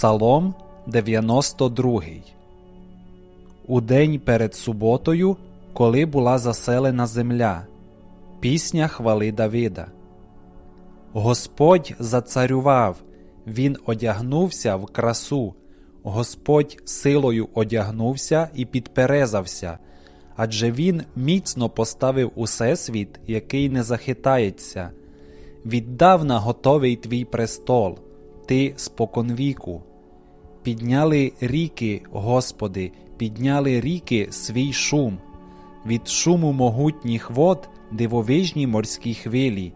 Псалом 92 У день перед суботою, коли була заселена земля. Пісня хвали Давида. Господь зацарював, Він одягнувся в красу, Господь силою одягнувся і підперезався, адже Він міцно поставив усесвіт, який не захитається. Віддавна готовий твій престол, ти споконвіку. Підняли ріки, Господи, підняли ріки свій шум, від шуму могутніх вод дивовижні морські хвилі,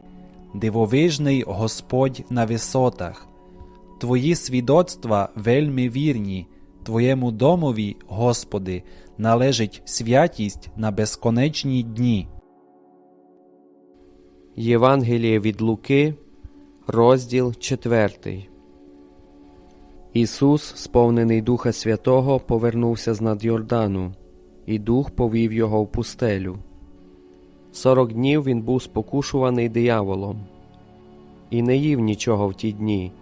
дивовижний Господь на висотах. Твої свідоцтва вельми вірні, Твоєму домові, Господи, належить святість на безконечні дні. Євангеліє від Луки, розділ 4. Ісус, сповнений Духа Святого, повернувся з над Йордану, і Дух повів його в пустелю. Сорок днів він був спокушуваний дияволом, і не їв нічого в ті дні,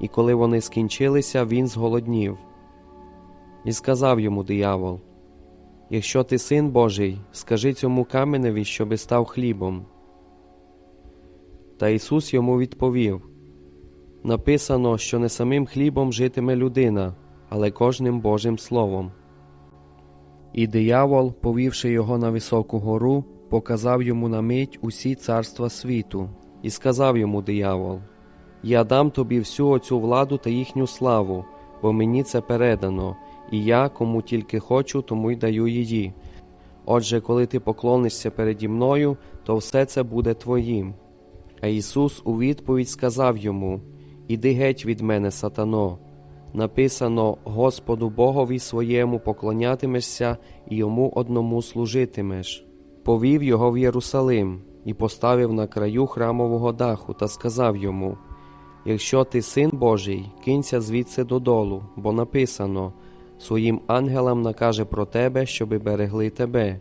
і коли вони скінчилися, він зголоднів. І сказав йому диявол: Якщо ти син Божий, скажи цьому каменеві, щоби став хлібом. Та Ісус йому відповів Написано, що не самим хлібом житиме людина, але кожним Божим Словом. І диявол, повівши його на високу гору, показав йому на мить усі царства світу, і сказав йому диявол: Я дам тобі всю оцю владу та їхню славу, бо мені це передано, і я, кому тільки хочу, тому й даю її. Отже, коли ти поклонишся переді мною, то все це буде твоїм. А Ісус у відповідь сказав йому: Іди геть від мене, сатано. Написано Господу Богові своєму поклонятимешся і йому одному служитимеш. Повів його в Єрусалим і поставив на краю храмового даху та сказав йому: Якщо ти син Божий, кинься звідси додолу, бо написано своїм ангелам накаже про тебе, щоби берегли тебе,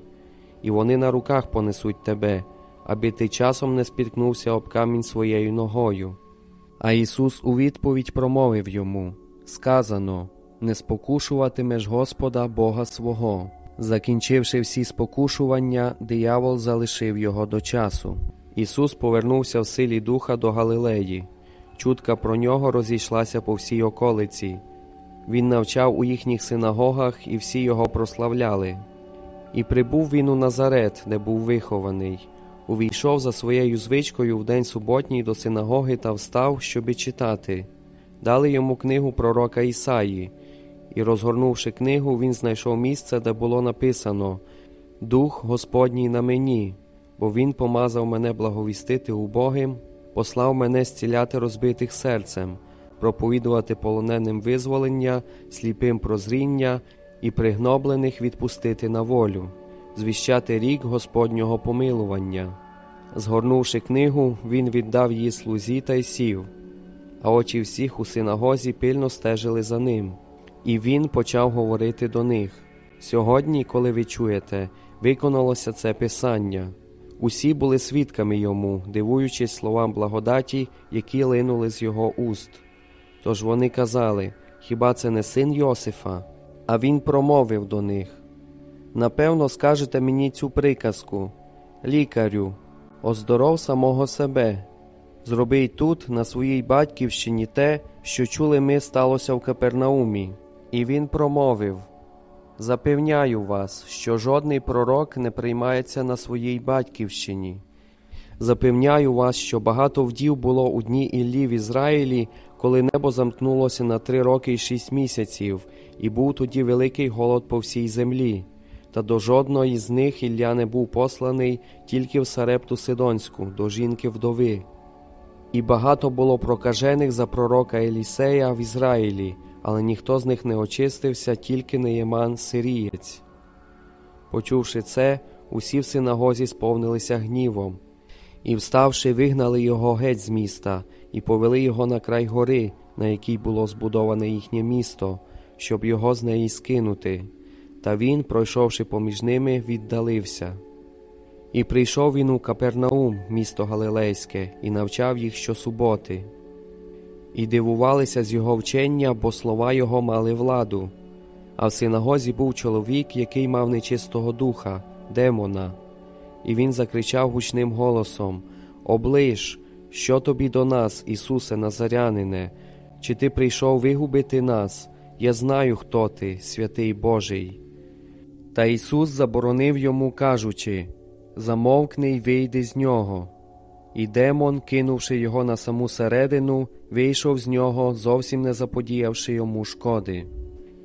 і вони на руках понесуть тебе, аби ти часом не спіткнувся об камінь своєю ногою. А Ісус у відповідь промовив йому Сказано не спокушуватимеш Господа Бога свого. Закінчивши всі спокушування, диявол залишив його до часу. Ісус повернувся в силі духа до Галилеї. Чутка про нього розійшлася по всій околиці. Він навчав у їхніх синагогах, і всі його прославляли. І прибув він у Назарет, де був вихований увійшов за своєю звичкою в день суботній до синагоги та встав, щоби читати. Дали йому книгу пророка Ісаї, і, розгорнувши книгу, він знайшов місце, де було написано Дух Господній на мені, бо Він помазав мене благовістити убогим, послав мене зціляти розбитих серцем, проповідувати полоненим визволення, сліпим прозріння і пригноблених відпустити на волю звіщати рік Господнього помилування. Згорнувши книгу, він віддав її слузі та й сів, а очі всіх у синагозі пильно стежили за ним, і він почав говорити до них Сьогодні, коли ви чуєте, виконалося це Писання. Усі були свідками йому, дивуючись словам благодаті, які линули з його уст. Тож вони казали Хіба це не син Йосифа? А він промовив до них Напевно, скажете мені цю приказку Лікарю, оздоров самого себе, зроби й тут, на своїй батьківщині, те, що чули ми сталося в Капернаумі. І він промовив Запевняю вас, що жодний пророк не приймається на своїй батьківщині. Запевняю вас, що багато вдів було у дні Іллі в Ізраїлі, коли небо замкнулося на три роки й шість місяців, і був тоді великий голод по всій землі та до жодної з них Ілля не був посланий тільки в Сарепту Сидонську, до жінки вдови. І багато було прокажених за пророка Елісея в Ізраїлі, але ніхто з них не очистився, тільки Неєман Сирієць. Почувши це, усі в синагозі сповнилися гнівом, і, вставши, вигнали його геть з міста і повели його на край гори, на якій було збудоване їхнє місто, щоб його з неї скинути. Та він, пройшовши поміж ними, віддалився. І прийшов він у Капернаум, місто Галилейське, і навчав їх щосуботи. і дивувалися з його вчення, бо слова його мали владу. А в синагозі був чоловік, який мав нечистого духа, демона. І він закричав гучним голосом: Оближ, що тобі до нас, Ісусе Назарянине? Чи ти прийшов вигубити нас? Я знаю, хто ти, святий Божий. Та Ісус заборонив йому, кажучи: Замовкни й вийди з нього. І демон, кинувши його на саму середину, вийшов з нього, зовсім не заподіявши йому шкоди.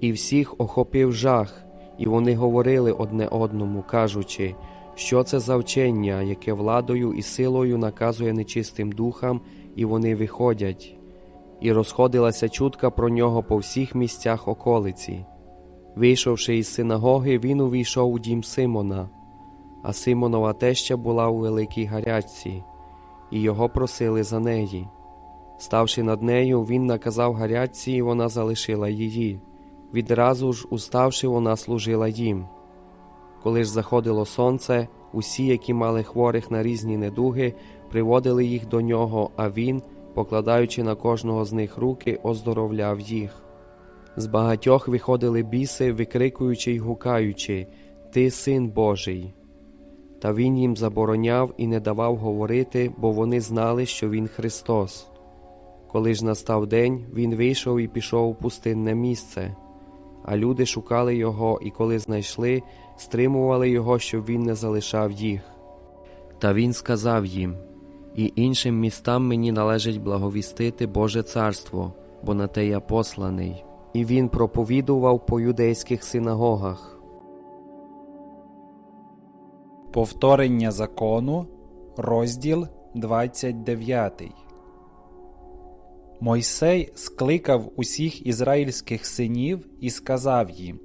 І всіх охопив жах, і вони говорили одне одному, кажучи, що це за вчення, яке владою і силою наказує нечистим духам, і вони виходять. І розходилася чутка про нього по всіх місцях околиці. Вийшовши із синагоги, він увійшов у дім Симона, а Симонова теща була у великій гарячці, і його просили за неї. Ставши над нею, він наказав гарячці, і вона залишила її. Відразу ж, уставши, вона служила їм. Коли ж заходило сонце, усі, які мали хворих на різні недуги, приводили їх до нього, а він, покладаючи на кожного з них руки, оздоровляв їх. З багатьох виходили біси, викрикуючи й гукаючи Ти син Божий. Та він їм забороняв і не давав говорити, бо вони знали, що він Христос. Коли ж настав день, він вийшов і пішов у пустинне місце. А люди шукали його, і коли знайшли, стримували його, щоб він не залишав їх. Та він сказав їм: І іншим містам мені належить благовістити Боже царство, бо на те я посланий. І він проповідував по юдейських синагогах. Повторення закону, розділ 29. Мойсей скликав усіх ізраїльських синів і сказав їм: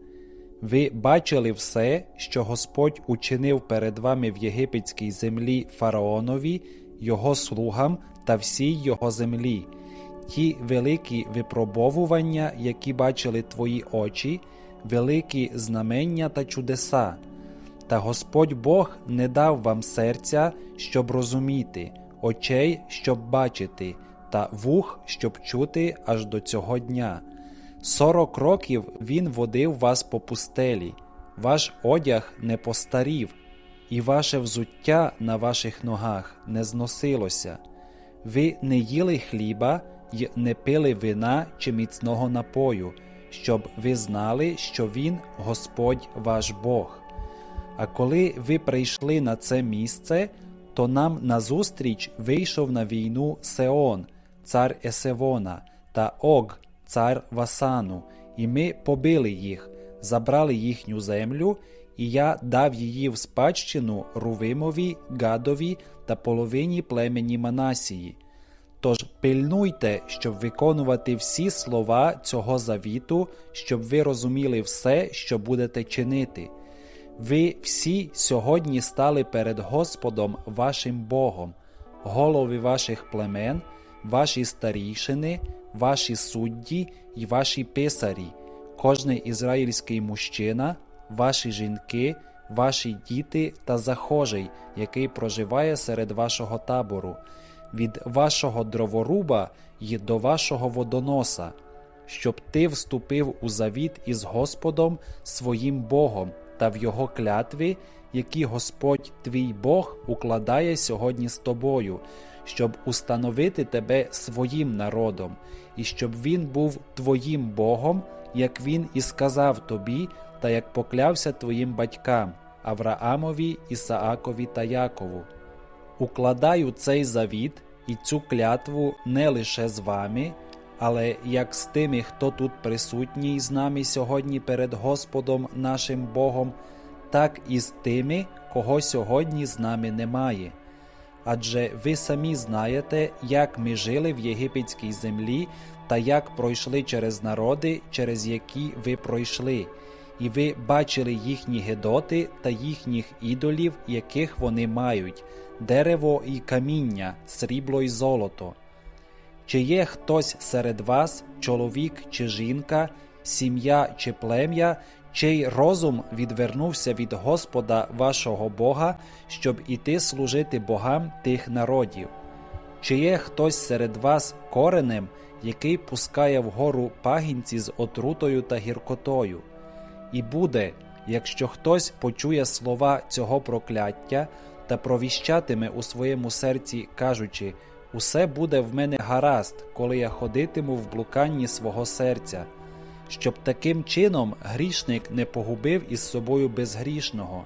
Ви бачили все, що Господь учинив перед вами в єгипетській землі фараонові, його слугам та всій його землі, ті великі випробовування, які бачили твої очі, великі знамення та чудеса. Та Господь Бог не дав вам серця, щоб розуміти, очей, щоб бачити, та вух, щоб чути аж до цього дня. Сорок років він водив вас по пустелі, ваш одяг не постарів, і ваше взуття на ваших ногах не зносилося. Ви не їли хліба й не пили вина чи міцного напою, щоб ви знали, що Він Господь ваш Бог. А коли ви прийшли на це місце, то нам назустріч вийшов на війну Сеон, цар Есевона, та Ог, цар Васану, і ми побили їх, забрали їхню землю, і я дав її в спадщину Рувимові, Гадові та половині племені Манасії. Тож пильнуйте, щоб виконувати всі слова цього завіту, щоб ви розуміли все, що будете чинити. Ви всі сьогодні стали перед Господом вашим Богом, голови ваших племен, ваші старішини, ваші судді і ваші писарі, кожний ізраїльський мужчина, ваші жінки, ваші діти та захожий, який проживає серед вашого табору, від вашого дроворуба й до вашого водоноса, щоб ти вступив у завіт із Господом своїм Богом та в його клятві, які Господь твій Бог укладає сьогодні з тобою, щоб установити тебе своїм народом, і щоб він був твоїм Богом, як він і сказав тобі, та як поклявся твоїм батькам Авраамові, Ісаакові та Якову. Укладаю цей завіт і цю клятву не лише з вами, але як з тими, хто тут присутній з нами сьогодні перед Господом нашим Богом, так і з тими, кого сьогодні з нами немає. Адже ви самі знаєте, як ми жили в єгипетській землі та як пройшли через народи, через які ви пройшли, і ви бачили їхні гедоти та їхніх ідолів, яких вони мають, дерево і каміння, срібло й золото. Чи є хтось серед вас, чоловік чи жінка, сім'я чи плем'я, чий розум відвернувся від Господа вашого Бога, щоб іти служити богам тих народів? Чи є хтось серед вас коренем, який пускає вгору пагінці з отрутою та гіркотою? І буде, якщо хтось почує слова цього прокляття та провіщатиме у своєму серці, кажучи: Усе буде в мене гаразд, коли я ходитиму в блуканні свого серця, щоб таким чином грішник не погубив із собою безгрішного.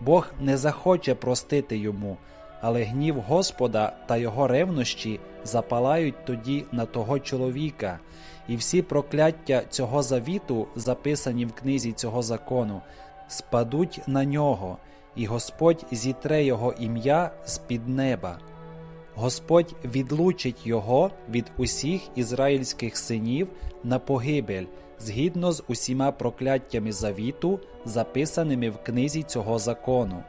Бог не захоче простити йому, але гнів Господа та його ревнощі запалають тоді на того чоловіка, і всі прокляття цього завіту, записані в книзі цього закону, спадуть на нього, і Господь зітре його ім'я з під неба. Господь відлучить його від усіх ізраїльських синів на погибель згідно з усіма прокляттями завіту, записаними в книзі цього закону.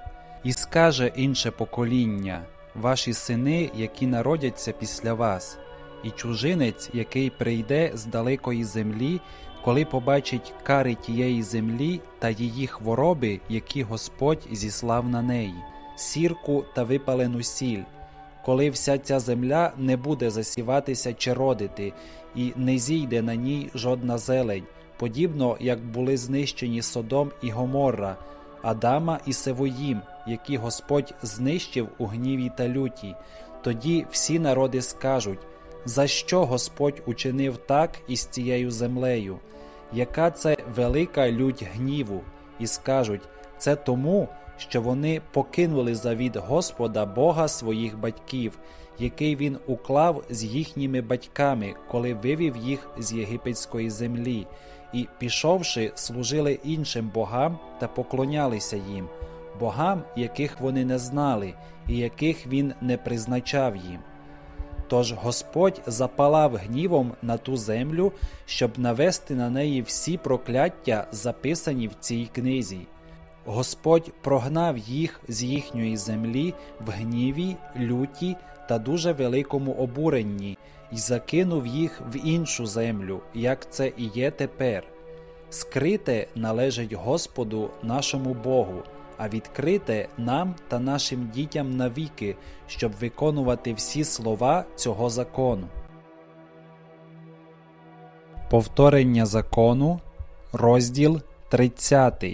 І скаже інше покоління: ваші сини, які народяться після вас, і чужинець, який прийде з далекої землі, коли побачить кари тієї землі та її хвороби, які Господь зіслав на неї, сірку та випалену сіль коли вся ця земля не буде засіватися чи родити, і не зійде на ній жодна зелень, подібно як були знищені Содом і Гоморра, Адама і Севоїм, які Господь знищив у гніві та люті. Тоді всі народи скажуть, за що Господь учинив так із цією землею, яка це велика лють гніву, і скажуть, це тому, що вони покинули завіт Господа Бога своїх батьків, який він уклав з їхніми батьками, коли вивів їх з єгипетської землі, і, пішовши, служили іншим богам та поклонялися їм, богам, яких вони не знали, і яких він не призначав їм. Тож Господь запалав гнівом на ту землю, щоб навести на неї всі прокляття, записані в цій книзі. Господь прогнав їх з їхньої землі в гніві, люті та дуже великому обуренні, і закинув їх в іншу землю, як це і є тепер. Скрите належить Господу нашому Богу, а відкрите нам та нашим дітям навіки, щоб виконувати всі слова цього закону. Повторення закону, розділ 30.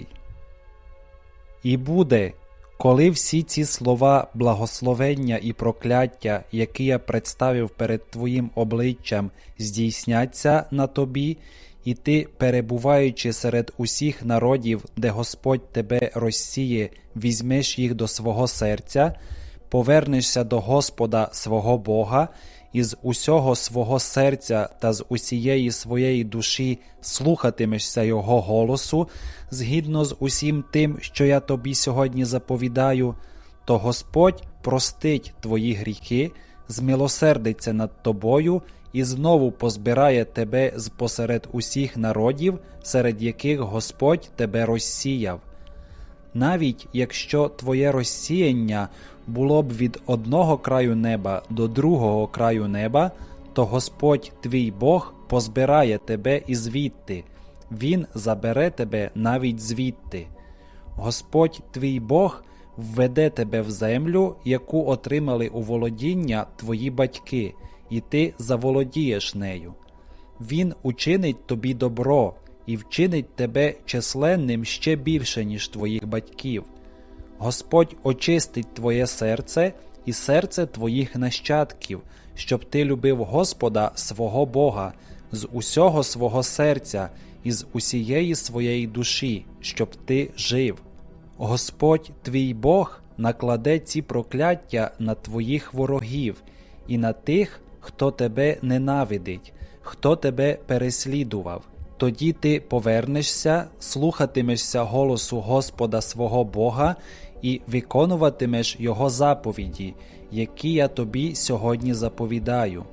І буде, коли всі ці слова благословення і прокляття, які я представив перед твоїм обличчям, здійсняться на тобі, і ти, перебуваючи серед усіх народів, де Господь тебе розсіє, візьмеш їх до свого серця, повернешся до Господа свого Бога, і з усього свого серця та з усієї своєї душі слухатимешся Його голосу, згідно з усім тим, що я тобі сьогодні заповідаю, то Господь простить твої гріхи, змилосердиться над тобою і знову позбирає тебе з посеред усіх народів, серед яких Господь тебе розсіяв. Навіть якщо твоє розсіяння було б від одного краю неба до другого краю неба, то Господь твій Бог позбирає тебе і звідти, Він забере тебе навіть звідти. Господь твій Бог введе тебе в землю, яку отримали у володіння твої батьки, і ти заволодієш нею. Він учинить тобі добро і вчинить тебе численним ще більше, ніж твоїх батьків. Господь очистить твоє серце і серце твоїх нащадків, щоб ти любив Господа свого Бога з усього свого серця і з усієї своєї душі, щоб ти жив. Господь твій Бог накладе ці прокляття на твоїх ворогів і на тих, хто тебе ненавидить, хто тебе переслідував. Тоді ти повернешся, слухатимешся голосу Господа свого Бога і виконуватимеш Його заповіді, які я тобі сьогодні заповідаю.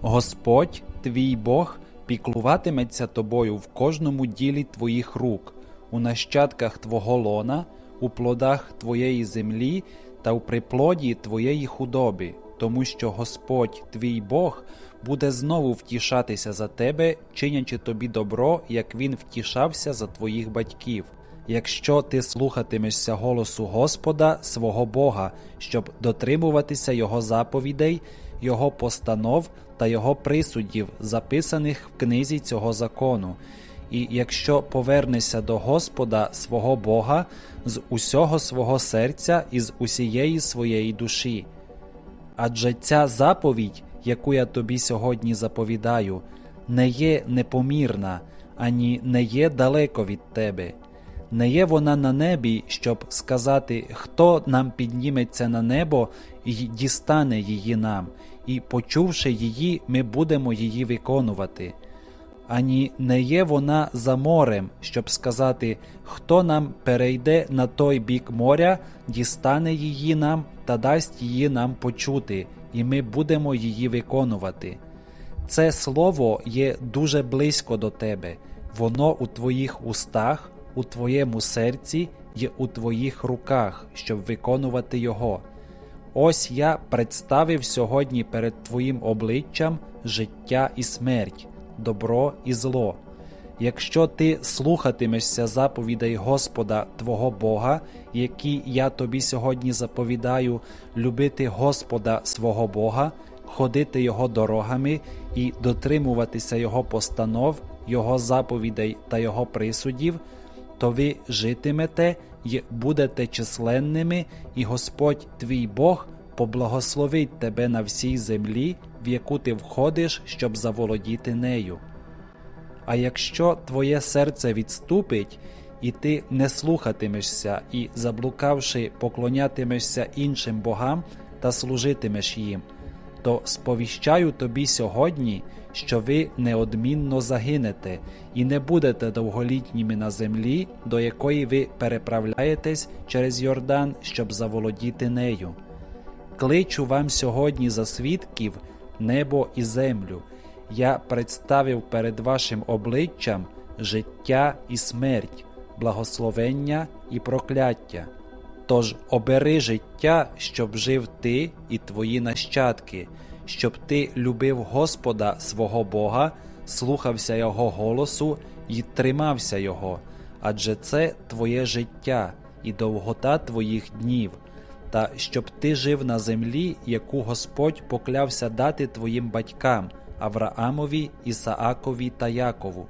Господь, твій Бог, піклуватиметься тобою в кожному ділі твоїх рук, у нащадках твого лона, у плодах твоєї землі та у приплоді твоєї худоби, тому що Господь, твій Бог, буде знову втішатися за тебе, чинячи тобі добро, як він втішався за твоїх батьків. Якщо ти слухатимешся голосу Господа, свого Бога, щоб дотримуватися Його заповідей, його постанов та його присудів, записаних в книзі цього закону. І якщо повернешся до Господа свого Бога з усього свого серця і з усієї своєї душі. Адже ця заповідь, яку я тобі сьогодні заповідаю, не є непомірна, ані не є далеко від тебе. Не є вона на небі, щоб сказати, хто нам підніметься на небо і дістане її нам, і, почувши її, ми будемо її виконувати. Ані не є вона за морем, щоб сказати, хто нам перейде на той бік моря, дістане її нам та дасть її нам почути, і ми будемо її виконувати. Це слово є дуже близько до тебе, воно у твоїх устах, у твоєму серці є у твоїх руках, щоб виконувати його. Ось я представив сьогодні перед твоїм обличчям життя і смерть, добро і зло. Якщо ти слухатимешся заповідей Господа Твого Бога, які я тобі сьогодні заповідаю, любити Господа свого Бога, ходити Його дорогами і дотримуватися Його постанов, Його заповідей та Його присудів, то ви житимете й будете численними, і Господь твій Бог поблагословить тебе на всій землі, в яку ти входиш, щоб заволодіти нею. А якщо твоє серце відступить, і ти не слухатимешся, і, заблукавши, поклонятимешся іншим богам та служитимеш їм, то сповіщаю тобі сьогодні, що ви неодмінно загинете і не будете довголітніми на землі, до якої ви переправляєтесь через Йордан, щоб заволодіти нею. Кличу вам сьогодні за свідків небо і землю. Я представив перед вашим обличчям життя і смерть, благословення і прокляття. Тож обери життя, щоб жив ти і твої нащадки, щоб ти любив Господа свого Бога, слухався Його голосу і тримався Його, адже це твоє життя і довгота твоїх днів, та щоб ти жив на землі, яку Господь поклявся дати твоїм батькам Авраамові, Ісаакові та Якову.